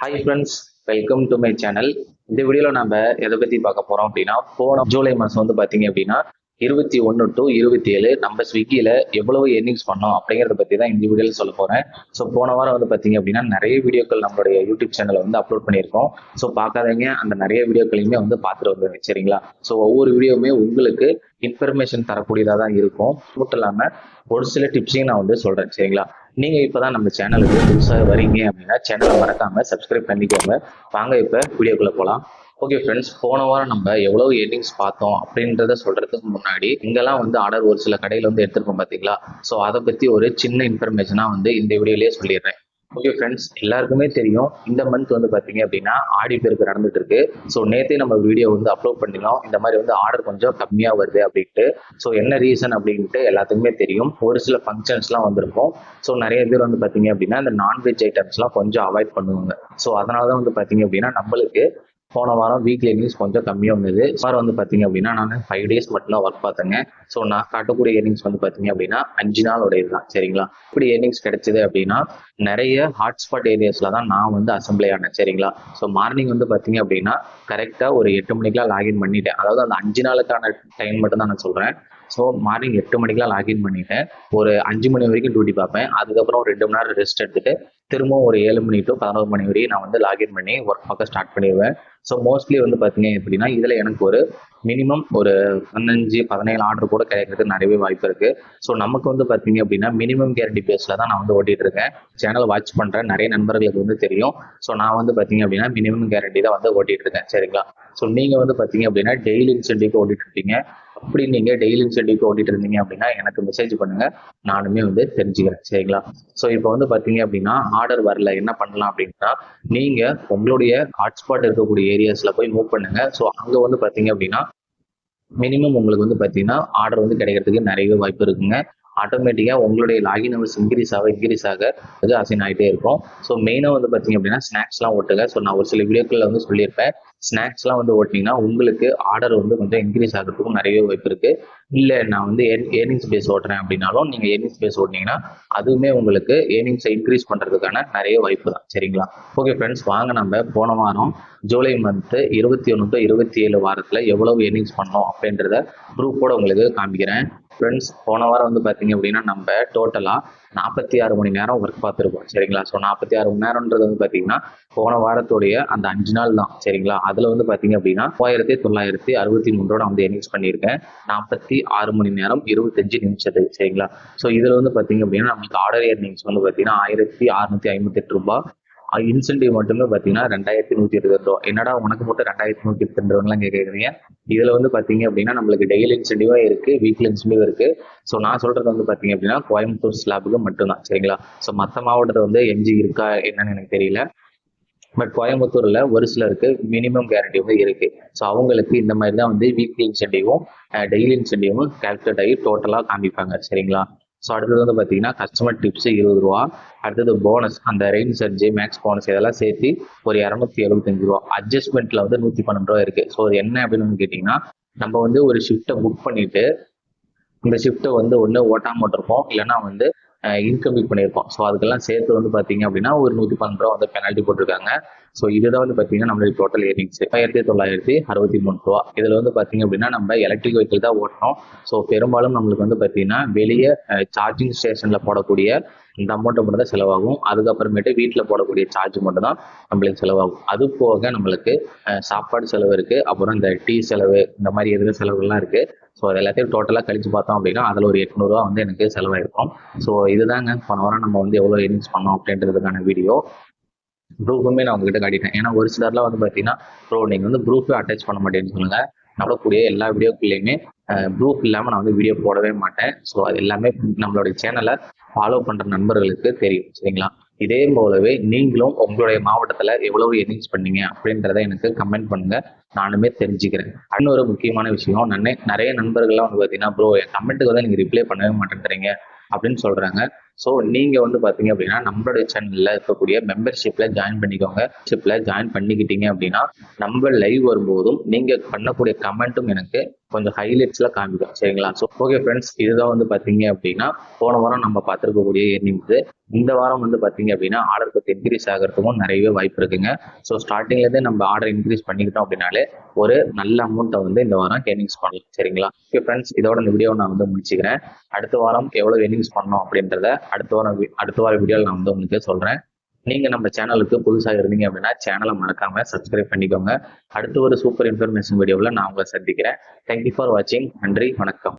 Hi friends welcome to my channel இந்த வீடியோவில் நம்ம எதை பற்றி பார்க்க போகிறோம் அப்படின்னா போன ஜூலை மாதம் வந்து பார்த்தீங்க அப்படின்னா இருபத்தி ஒன்று டு இருபத்தி ஏழு நம்ம ஸ்விக்கியில் எவ்வளவு எர்னிங்ஸ் பண்ணோம் அப்படிங்கிறத பற்றி தான் இந்த வீடியோவில் சொல்ல போகிறேன் ஸோ போன வாரம் வந்து பார்த்தீங்க அப்படின்னா நிறைய வீடியோக்கள் நம்மளுடைய யூடியூப் சேனலில் வந்து அப்லோட் பண்ணியிருக்கோம். ஸோ பார்க்காதவங்க அந்த நிறைய வீடியோக்களையுமே வந்து பார்த்துட்டு வந்துருங்க சரிங்களா ஸோ ஒவ்வொரு வீடியோவுமே உங்களுக்கு இன்ஃபர்மேஷன் தரக்கூடியதாக தான் இருக்கும். மட்டும் இல்லாமல் ஒரு சில டிப்ஸையும் நான் வந்து சொல்கிறேன் சரிங்களா? நீங்க இப்பதான் நம்ம சேனலுக்கு புதுசாக வரீங்க அப்படின்னா சேனலை மறக்காம சப்ஸ்கிரைப் பண்ணிக்கோங்க. வாங்க இப்ப வீடியோக்குள்ள போகலாம் ஓகே ஃப்ரெண்ட்ஸ் போன வாரம் நம்ம எவ்வளவு எர்னிங்ஸ் பார்த்தோம் அப்படின்றத சொல்றதுக்கு முன்னாடி இங்கெல்லாம் வந்து ஆர்டர் ஒரு சில கடையில் வந்து எடுத்துருக்கோம் பார்த்தீங்களா ஸோ அதை பத்தி ஒரு சின்ன இன்ஃபர்மேஷனா வந்து இந்த வீடியோலேயே சொல்லிடுறேன். ஓகே ஃப்ரெண்ட்ஸ் எல்லாருக்குமே தெரியும் இந்த மந்த் வந்து பார்த்தீங்க அப்படின்னா ஆடி பெருக்கு நடந்துட்டு இருக்கு ஸோ நேற்றே நம்ம வீடியோ வந்து அப்லோட் பண்ணிடலாம் இந்த மாதிரி வந்து ஆர்டர் கொஞ்சம் கம்மியாக வருது அப்படின்ட்டு. ஸோ என்ன ரீசன் அப்படின்ட்டு எல்லாத்துக்குமே தெரியும். ஒரு சில ஃபங்க்ஷன்ஸ்லாம் வந்திருக்கும். ஸோ நிறைய பேர் வந்து பார்த்தீங்க அப்படின்னா இந்த நான்வெஜ் ஐட்டம்ஸ்லாம் கொஞ்சம் அவாய்ட் பண்ணுவாங்க. ஸோ அதனால தான் வந்து பார்த்தீங்க அப்படின்னா நம்மளுக்கு போன வாரம் வீக்லி எர்னிங்ஸ் கொஞ்சம் கம்மியாக இருந்தது. சார் வந்து பார்த்தீங்க அப்படின்னா நான் ஃபைவ் டேஸ் மட்டும்தான் ஒர்க் பார்த்தேங்க. ஸோ நான் காட்டக்கூடிய எர்னிங்ஸ் வந்து பார்த்தீங்க அப்படின்னா அஞ்சு நாள் உடையது தான் சரிங்களா? இப்படி எர்னிங்ஸ் கிடைச்சது அப்படின்னா நிறைய ஹாட்ஸ்பாட் ஏரியாஸில் தான் நான் வந்து அசம்பிளி ஆனேன். சரிங்களா? ஸோ மார்னிங் வந்து பார்த்தீங்க அப்படின்னா கரெக்டாக ஒரு எட்டு மணிக்கெலாம் லாகின் பண்ணிட்டேன். அதாவது அந்த அஞ்சு நாளுக்கான டைம் மட்டும் தான் நான் சொல்கிறேன் ஸோ மார்னிங் எட்டு மணிக்கெலாம் லாகின் பண்ணிட்டேன். ஒரு அஞ்சு மணி வரைக்கும் டியூட்டி பார்ப்பேன். அதுக்கப்புறம் ரெண்டு மணி நேரம் ரெஸ்ட் எடுத்துகிட்டு திரும்பவும் ஒரு ஏழு மணி டு பதினோரு மணி வரையும் நான் வந்து லாகின் பண்ணி ஒர்க் பார்க்க ஸ்டார்ட் பண்ணிடுவேன். ஸோ மோஸ்ட்லி வந்து பார்த்தீங்க அப்படின்னா இதில் எனக்கு ஒரு மினிமம் ஒரு பதினஞ்சு பதினேழு ஆர்டர் கூட கிடைக்கிறதுக்கு நிறையவே வாய்ப்பு இருக்குது ஸோ நமக்கு வந்து பார்த்தீங்க அப்படின்னா மினிமம் கேரண்டி பேஸில் தான் நான் வந்து ஓட்டிகிட்டு இருக்கேன். சேனல் வாட்ச் பண்ணுற நிறைய நண்பர்களுக்கு வந்து தெரியும். ஸோ நான் வந்து பார்த்தீங்க அப்படின்னா மினிமம் கேரண்டி தான் வந்து ஓட்டிகிட்டு இருக்கேன். சரிங்களா? ஸோ நீங்கள் வந்து பார்த்தீங்க அப்படின்னா டெய்லி இன்சென்டிவ் ஓட்டிகிட்டு இருக்கீங்க. அப்படி நீங்கள் டெய்லி இன்சென்டிவ் ஓட்டிட்டு இருந்தீங்க அப்படின்னா எனக்கு மெசேஜ் பண்ணுங்க. நானுமே வந்து தெரிஞ்சுக்கிறேன். சரிங்களா? ஸோ இப்போ வந்து பார்த்தீங்க அப்படின்னா ஆர்டர் வரல. என்ன பண்ணலாம் அப்படின்னா நீங்கள் உங்களுடைய ஹாட்ஸ்பாட் இருக்கக்கூடிய ஏரியாஸில் போய் மூவ் பண்ணுங்க. ஸோ அங்கே வந்து பார்த்தீங்க அப்படின்னா மினிமம் உங்களுக்கு வந்து பார்த்தீங்கன்னா ஆர்டர் வந்து கிடைக்கிறதுக்கு நிறையவே வாய்ப்பு இருக்குங்க. ஆட்டோமேட்டிக்காக உங்களுடைய லாகின் ஹவர்ஸ் இன்க்ரீஸ் ஆக இன்க்ரீஸ் ஆக அது அசைன் ஆகிட்டே இருக்கும். ஸோ மெயினாக வந்து பார்த்தீங்க அப்படின்னா ஸ்நாக்ஸ்லாம் ஓட்டுங்க. ஸோ நான் ஒரு சில வீடியோக்களில் வந்து சொல்லியிருப்பேன். ஸ்நாக்ஸ்லாம் வந்து ஓட்டினீங்கன்னா உங்களுக்கு ஆர்டர் வந்து கொஞ்சம் இன்க்ரீஸ் ஆகிறதுக்கும் நிறைய வாய்ப்பு இருக்குது இல்லை நான் வந்து ஏர்னிங்ஸ் பேஸ் ஓட்டுறேன் அப்படின்னாலும் நீங்கள் ஏர்னிங்ஸ் பேஸ் ஓட்டினீங்கன்னா அதுவுமே உங்களுக்கு ஏர்னிங்ஸை இன்க்ரீஸ் பண்ணுறதுக்கான நிறைய வாய்ப்பு தான். சரிங்களா? ஓகே ஃப்ரெண்ட்ஸ் வாங்க நம்ம போன வாரம் ஜூலை மந்த்து இருபத்தி ஒன்று டு இருபத்தி ஏழு வாரத்தில் எவ்வளவு ஏர்னிங்ஸ் பண்ணோம் அப்படின்றத ப்ரூஃபோட உங்களுக்கு காமிக்கிறேன். ஃப்ரெண்ட்ஸ் போன வாரம் வந்து பார்த்தீங்க அப்படின்னா நம்ம டோட்டலாக நாற்பத்தி ஆறு மணி நேரம் ஒர்க் பார்த்துருப்போம் சரிங்களா? ஸோ நாற்பத்தி ஆறு மணி நேரம்ன்றது வந்து பார்த்தீங்கன்னா போன வாரத்துடைய அந்த அஞ்சு நாள் தான். சரிங்களா? அதில் வந்து பார்த்தீங்க அப்படின்னா மூவாயிரத்தி தொள்ளாயிரத்தி அறுபத்தி மூன்றோட வந்து எர்னிங்ஸ் பண்ணியிருக்கேன். நாற்பத்தி ஆறு மணி நேரம் இருபத்தஞ்சு நிமிஷத்துக்கு சரிங்களா? ஸோ இதில் வந்து பார்த்தீங்க அப்படின்னா நம்மளுக்கு ஆர்டர் இயர்னிங்ஸ் வந்து பார்த்தீங்கன்னா ஆயிரத்தி அறுநூத்தி ஐம்பத்தெட்டு ரூபாய் இன்சென்டிவ் மட்டுமே பார்த்தீங்கன்னா ரெண்டாயிரத்தி நூற்றி இருபது ரூபா என்னடா உனக்கு மட்டும் ரெண்டாயிரத்தி நூற்றி இருபத்தி ரூபாலாம் கேட்குறீங்க இதில் வந்து பார்த்தீங்க அப்படின்னா நம்மளுக்கு டெய்லி இன்சென்டிவாக இருக்குது வீக்லி இன்சென்டிவ் இருக்குது ஸோ நான் சொல்கிறது வந்து பார்த்தீங்க அப்படின்னா கோயம்புத்தூர் ஸ்லாபுக்கு மட்டும்தான் சரிங்களா? ஸோ மற்ற மாவட்டத்தில் வந்து எம்ஜி இருக்கா என்னன்னு எனக்கு தெரியல. பட் கோயம்புத்தூரில் ஒரு சிலருக்கு மினிமம் கேரண்டி வந்து இருக்குது ஸோ அவங்களுக்கு இந்த மாதிரி தான் வந்து வீக்லி இன்சென்டிவும் டெய்லி இன்சென்டிவும் கால்குலேட் ஆகி டோட்டலாக காமிப்பாங்க சரிங்களா? ஸோ அடுத்தது வந்து பார்த்தீங்கன்னா கஸ்டமர் டிப்ஸ் இருபது ரூபா. அடுத்தது போனஸ் அந்த ரெயின் சர்ஜி மேக்ஸ் போனஸ் இதெல்லாம் சேர்த்து ஒரு இரநூத்தி எழுபத்தஞ்சு ரூபா. அட்ஜஸ்ட்மெண்ட்டில் வந்து நூற்றி பன்னெண்டு ரூபா இருக்குது ஸோ அது என்ன அப்படின்னு கேட்டிங்கன்னா நம்ம வந்து ஒரு ஷிஃப்ட்டை புக் பண்ணிவிட்டு இந்த ஷிஃப்ட்டை வந்து ஒன்று ஓட்டாமல் விட்டுருப்போம். இல்லைன்னா வந்து இன்கம்ப்ளீட் பண்ணியிருக்கோம். ஸோ அதுக்கெல்லாம் சேர்த்து வந்து பார்த்தீங்க அப்படின்னா ஒரு நூற்றி பன்னெண்டு ரூபா வந்து பெனால்ட்டி போட்டிருக்காங்க. ஸோ இதுதான் வந்து பார்த்தீங்கன்னா நம்மளுக்கு டோட்டல் ஏர்னிங்ஸ் ஆயிரத்தி தொள்ளாயிரத்தி அறுபத்தி மூணு ரூபா. இதில் வந்து பார்த்தீங்க அப்படின்னா நம்ம எலக்ட்ரிக் வெஹிக்கிள் தான் ஓட்டணும். ஸோ பெரும்பாலும் நம்மளுக்கு வந்து பார்த்தீங்கன்னா வெளியே சார்ஜிங் ஸ்டேஷனில் போடக்கூடிய இந்த அமௌண்ட்டை மட்டும் தான் செலவாகும். அதுக்கப்புறமேட்டு வீட்டில் போடக்கூடிய சார்ஜ் மட்டும் தான் நம்மளுக்கு செலவாகும். அது போக நம்மளுக்கு சாப்பாடு செலவு இருக்குது அப்புறம் இந்த டீ செலவு இந்த மாதிரி எதுவும் செலவுகள்லாம் இருக்குது ஸோ அது எல்லாத்தையும் டோட்டலாக கழிச்சு பார்த்தோம் அப்படின்னா அதில் ஒரு எட்நூறுவா வந்து எனக்கு செலவாயிருக்கும். ஸோ இதுதாங்க. போன வாரம் நம்ம வந்து எவ்வளோ எர்னிங்ஸ் பண்ணோம் அப்படின்றதுக்கான வீடியோ ப்ரூஃபுமே நான் உங்ககிட்ட காட்டிட்டேன். ஏன்னா ஒரு சிலர்லாம் வந்து பார்த்தீங்கன்னா ப்ரோ நீங்கள் வந்து ப்ரூஃபே அட்டாச் பண்ண மாட்டேன்னு சொல்லுங்கள் நடக்கூடிய எல்லா வீடியோக்குள்ளேயுமே ப்ரூஃப் இல்லாமல் நான் வந்து வீடியோ போடவே மாட்டேன். ஸோ அது எல்லாமே நம்மளுடைய சேனலை ஃபாலோ பண்ணுற நண்பர்களுக்கு தெரியும். சரிங்களா? இதே போலவே நீங்களும் உங்களுடைய மாவட்டத்தில் எவ்வளவு எர்னிங்ஸ் பண்ணீங்க அப்படின்றத எனக்கு கமெண்ட் பண்ணுங்க. நானுமே தெரிஞ்சுக்கிறேன். இன்னொரு முக்கியமான விஷயம் நன்னே நிறைய நண்பர்கள்லாம் வந்து பார்த்தீங்கன்னா ப்ரோ என் கமெண்ட்டுக்கு வந்து நீங்கள் ரிப்ளை பண்ணவே மாட்டேன்றீங்க அப்படின்னு சொல்கிறாங்க ஸோ நீங்கள் வந்து பார்த்தீங்க அப்படின்னா நம்மளுடைய சேனலில் இருக்கக்கூடிய மெம்பர்ஷிப்பில் ஜாயின் பண்ணிக்கோங்க. ஷிப்பில் ஜாயின் பண்ணிக்கிட்டீங்க அப்படின்னா நம்ம லைவ் வரும்போதும் நீங்கள் பண்ணக்கூடிய கமெண்ட்டும் எனக்கு கொஞ்சம் ஹைலைட்ஸில் காமிக்கும். சரிங்களா? ஸோ ஓகே ஃப்ரெண்ட்ஸ் இதுதான் வந்து பார்த்தீங்க அப்படின்னா போன வாரம் நம்ம பார்த்துருக்கக்கூடிய எர்னிங்ஸ் இந்த வாரம் வந்து பார்த்தீங்க அப்படின்னா ஆர்டர் பற்றி இன்க்ரீஸ் ஆகிறதுக்கும் நிறையவே வாய்ப்பு இருக்குங்க. ஸோ ஸ்டார்டிங்லேருந்தே நம்ம ஆர்டர் இன்க்ரீஸ் பண்ணிக்கிட்டோம் அப்படின்னாலே ஒரு நல்ல அமௌண்ட்டை வந்து இந்த வாரம் எர்னிங்ஸ் பண்ணலாம். சரிங்களா? ஓகே ஃப்ரெண்ட்ஸ் இதோட இந்த வீடியோ நான் வந்து முடிச்சுக்கிறேன். அடுத்த வாரம் எவ்வளோ எர்னிங்ஸ் பண்ணோம் அப்படின்றத அடுத்த வாரம் அடுத்த வார வீடியோவில் நான் வந்து உங்களுக்கு சொல்றேன். நீங்க நம்ம சேனலுக்கு புதுசாக இருந்தீங்க அப்படின்னா சேனலை மறக்காம சப்ஸ்கிரைப் பண்ணிக்கோங்க. அடுத்த ஒரு சூப்பர் இன்ஃபர்மேஷன் வீடியோவில் நான் உங்களை சந்திக்கிறேன். தேங்க்யூ ஃபார் வாட்சிங் நன்றி வணக்கம்.